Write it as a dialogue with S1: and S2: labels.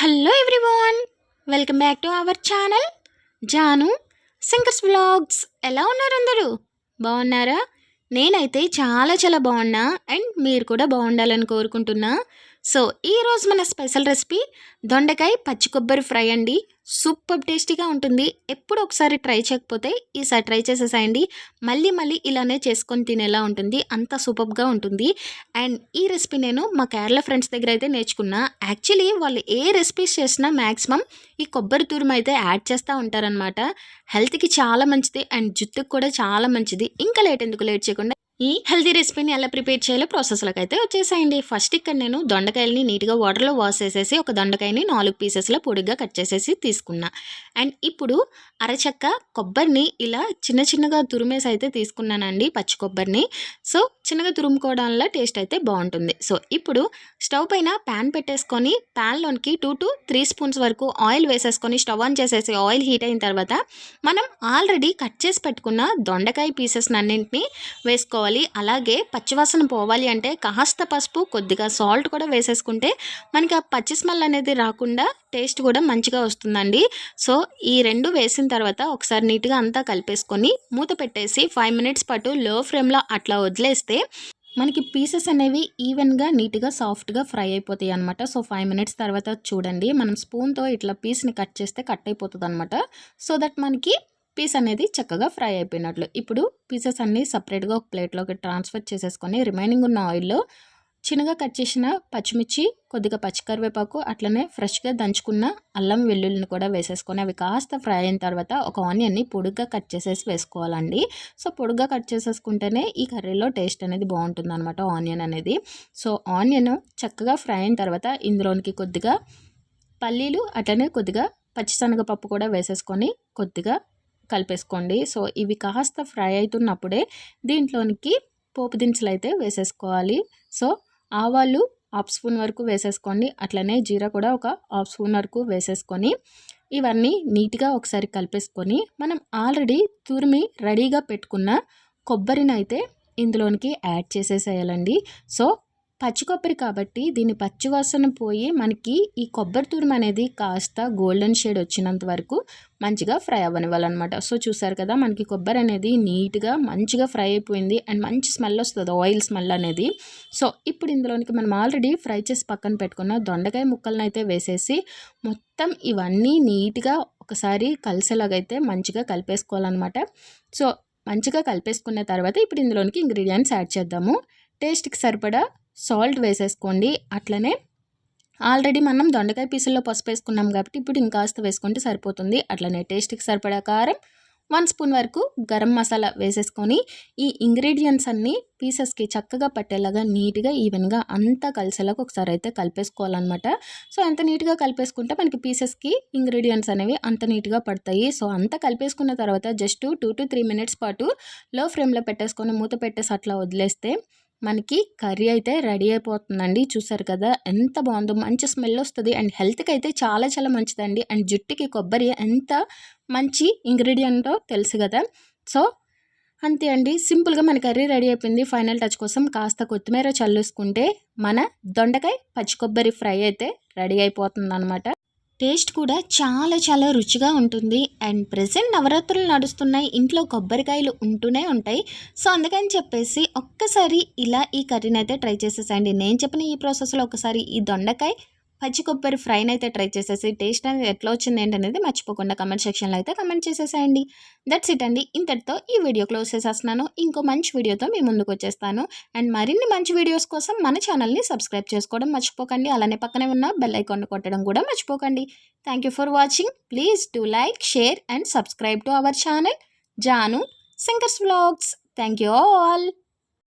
S1: Hello everyone welcome back to our channel Janu singers vlogs ఎలా ఉన్నారు అందరూ? బాగున్నారా? నేనైతే చాలా చాలా బాగున్నా. అండ్ మీరు కూడా బాగుండాలని కోరుకుంటున్నా. సో ఈరోజు మన స్పెషల్ రెసిపీ దొండకాయ పచ్చి కొబ్బరి ఫ్రై అండి. సూపర్ టేస్టీగా ఉంటుంది. ఎప్పుడు ఒకసారి ట్రై చేయకపోతే ఈసారి ట్రై చేసేసాయండి. మళ్ళీ మళ్ళీ ఇలానే చేసుకొని తినేలా ఉంటుంది. అంత సూపర్గా ఉంటుంది. అండ్ ఈ రెసిపీ నేను మా కేరళ ఫ్రెండ్స్ దగ్గర అయితే నేర్చుకున్నా. యాక్చువల్లీ వాళ్ళు ఏ రెసిపీస్ చేసినా మ్యాక్సిమం ఈ కొబ్బరి తూరం అయితే యాడ్ చేస్తూ ఉంటారనమాట హెల్త్కి చాలా మంచిది అండ్ జుట్టుకు కూడా చాలా మంచిది. ఇంకా లేట్ ఎందుకు లేట్ చేయకుండా ఈ హెల్దీ రెసిపీని ఎలా ప్రిపేర్ చేయాలో ప్రాసెస్లోకి అయితే వచ్చేసాయండి. ఫస్ట్ ఇక్కడ నేను దొండకాయలని నీట్గా వాటర్లో వాష్ చేసేసి ఒక దొండకాయని నాలుగు పీసెస్లో పొడిగా కట్ చేసేసి తీసుకున్నా. అండ్ ఇప్పుడు అరచక్క కొబ్బరిని ఇలా చిన్న చిన్నగా తురిమేసి అయితే తీసుకున్నానండి పచ్చి కొబ్బరిని. సో చిన్నగా తురుముకోవడం వల్ల టేస్ట్ అయితే బాగుంటుంది. సో ఇప్పుడు స్టవ్ పైన ప్యాన్ పెట్టేసుకొని ప్యాన్లోనికి టూ టు త్రీ స్పూన్స్ వరకు ఆయిల్ వేసేసుకొని స్టవ్ ఆన్ చేసేసి ఆయిల్ హీట్ అయిన తర్వాత మనం ఆల్రెడీ కట్ చేసి పెట్టుకున్న దొండకాయ పీసెస్ అన్నింటినీ వేసుకోవాలి. అలాగే పచ్చివాసన పోవాలి అంటే కాస్త పసుపు కొద్దిగా సాల్ట్ కూడా వేసేసుకుంటే మనకి ఆ పచ్చి స్మెల్ అనేది రాకుండా టేస్ట్ కూడా మంచిగా వస్తుందండి. సో ఈ రెండు వేసిన తర్వాత ఒకసారి నీట్గా అంతా కలిపేసుకొని మూత పెట్టేసి ఫైవ్ మినిట్స్ పాటు లో ఫ్లేమ్లో అట్లా వదిలేస్తే మనకి పీసెస్ అనేవి ఈవెన్గా నీట్గా సాఫ్ట్గా ఫ్రై అయిపోతాయి అనమాట సో ఫైవ్ మినిట్స్ తర్వాత చూడండి. మనం స్పూన్తో ఇట్లా పీస్ని కట్ చేస్తే కట్ అయిపోతుంది అనమాట సో దట్ మనకి పీస్ అనేది చక్కగా ఫ్రై అయిపోయినట్లు. ఇప్పుడు పీసెస్ అన్నీ సపరేట్గా ఒక ప్లేట్లోకి ట్రాన్స్ఫర్ చేసేసుకొని రిమైనింగ్ ఉన్న ఆయిల్లో చిన్నగా కట్ చేసిన పచ్చిమిర్చి కొద్దిగా పచ్చికరివేపాకు అట్లనే ఫ్రెష్గా దంచుకున్న అల్లం వెల్లుల్లిని కూడా వేసేసుకొని అవి కాస్త ఫ్రై అయిన తర్వాత ఒక ఆనియన్ని పొడుగ్గా కట్ చేసేసి వేసుకోవాలండి. సో పొడుగ్గా కట్ చేసేసుకుంటేనే ఈ కర్రీలో టేస్ట్ అనేది బాగుంటుంది అనమాట ఆనియన్ అనేది. సో ఆనియన్ చక్కగా ఫ్రై అయిన తర్వాత ఇందులోనికి కొద్దిగా పల్లీలు అట్లనే కొద్దిగా పచ్చిశనగపప్పు కూడా వేసేసుకొని కొద్దిగా కలిపేసుకోండి. సో ఇవి కాస్త ఫ్రై అవుతున్నప్పుడే దీంట్లోనికి పోపు దినుసులు అయితే వేసేసుకోవాలి. సో ఆవాలు హాఫ్ స్పూన్ వరకు వేసేసుకోండి. అట్లనే జీరా కూడా ఒక హాఫ్ స్పూన్ వరకు వేసేసుకొని ఇవన్నీ నీట్గా ఒకసారి కలిపేసుకొని మనం ఆల్రెడీ తురిమి రెడీగా పెట్టుకున్న కొబ్బరిని అయితే ఇందులోనికి యాడ్ చేసేసేయాలండి. సో పచ్చి కొబ్బరి కాబట్టి దీని పచ్చివాసన పోయి మనకి ఈ కొబ్బరి తురుము అనేది కాస్త గోల్డెన్ షేడ్ వచ్చినంత వరకు మంచిగా ఫ్రై అవ్వనివ్వాలన్నమాట. సో చూసారు కదా మనకి కొబ్బరి అనేది నీట్గా మంచిగా ఫ్రై అయిపోయింది. అండ్ మంచి స్మెల్ వస్తుంది ఆయిల్ స్మెల్ అనేది. సో ఇప్పుడు ఇందులోనికి మనం ఆల్రెడీ ఫ్రై చేసి పక్కన పెట్టుకున్న దొండకాయ ముక్కలను అయితే వేసేసి మొత్తం ఇవన్నీ నీట్గా ఒకసారి కలిసేలాగైతే మంచిగా కలిపేసుకోవాలన్నమాట. సో మంచిగా కలిపేసుకున్న తర్వాత ఇప్పుడు ఇందులోనికి ఇంగ్రీడియంట్స్ యాడ్ చేద్దాము. టేస్ట్కి సరిపడా సాల్ట్ వేసేసుకోండి. అట్లనే ఆల్రెడీ మనం దొండకాయ పీసుల్లో పసుపు వేసుకున్నాం కాబట్టి ఇప్పుడు ఇంకాస్త వేసుకుంటే సరిపోతుంది. అట్లనే టేస్ట్కి సరిపడా కారం వన్ స్పూన్ వరకు గరం మసాలా వేసేసుకొని ఈ ఇంగ్రీడియంట్స్ అన్నీ పీసెస్కి చక్కగా పట్టేలాగా నీట్గా ఈవెన్గా అంతా కలిసేలాగా ఒకసారి అయితే కలిపేసుకోవాలన్నమాట. సో అంత నీట్గా కలిపేసుకుంటే మనకి పీసెస్కి ఇంగ్రీడియంట్స్ అనేవి అంత నీట్గా పడతాయి. సో అంతా కలిపేసుకున్న తర్వాత just two to three minutes పాటు లో ఫ్లేమ్లో పెట్టేసుకొని మూత పెట్టేసి అట్లా వదిలేస్తే మనకి కర్రీ అయితే రెడీ అయిపోతుందండి. చూసారు కదా? ఎంత బాగుందో మంచి స్మెల్ వస్తుంది. అండ్ హెల్త్కి అయితే చాలా చాలా మంచిదండి. అండ్ జుట్టుకి కొబ్బరి ఎంత మంచి ఇంగ్రీడియంటో తెలుసు కదా? సో అంతే అండి. సింపుల్గా మన కర్రీ రెడీ అయిపోయింది. ఫైనల్ టచ్ కోసం కాస్త కొత్తిమీర చల్లేసుకుంటే మన దొండకాయ పచ్చి కొబ్బరి ఫ్రై అయితే రెడీ అయిపోతుంది అనమాట టేస్ట్ కూడా చాలా చాలా రుచిగా ఉంటుంది. అండ్ ప్రజెంట్ నవరాత్రులు నడుస్తున్నాయి. ఇంట్లో కొబ్బరికాయలు ఉంటూనే ఉంటాయి. సో అందుకని చెప్పేసి ఒక్కసారి ఇలా ఈ కర్రీని అయితే ట్రై చేసేసండి నేను చెప్పిన ఈ ప్రాసెస్లో ఒకసారి ఈ దొండకాయ పచ్చి కొబ్బరి ఫ్రైని అయితే ట్రై చేసేసి టేస్ట్ అనేది ఎట్లా వచ్చింది ఏంటనేది మర్చిపోకుండా కమెంట్ సెక్షన్లో అయితే కమెంట్ చేసేసేయండి. దట్స్ ఇట్ అండి. ఇంతటితో ఈ వీడియో క్లోజ్ చేసేస్తున్నాను. ఇంకో మంచి వీడియోతో మీ ముందుకు వచ్చేస్తాను. అండ్ మరిన్ని మంచి వీడియోస్ కోసం మన ఛానల్ని సబ్స్క్రైబ్ చేసుకోవడం మర్చిపోకండి. అలానే పక్కనే ఉన్న బెల్ ఐకాన్ కొట్టడం కూడా మర్చిపోకండి. Thank you for watching please do like share and subscribe to our channel Janu singers vlogs thank you all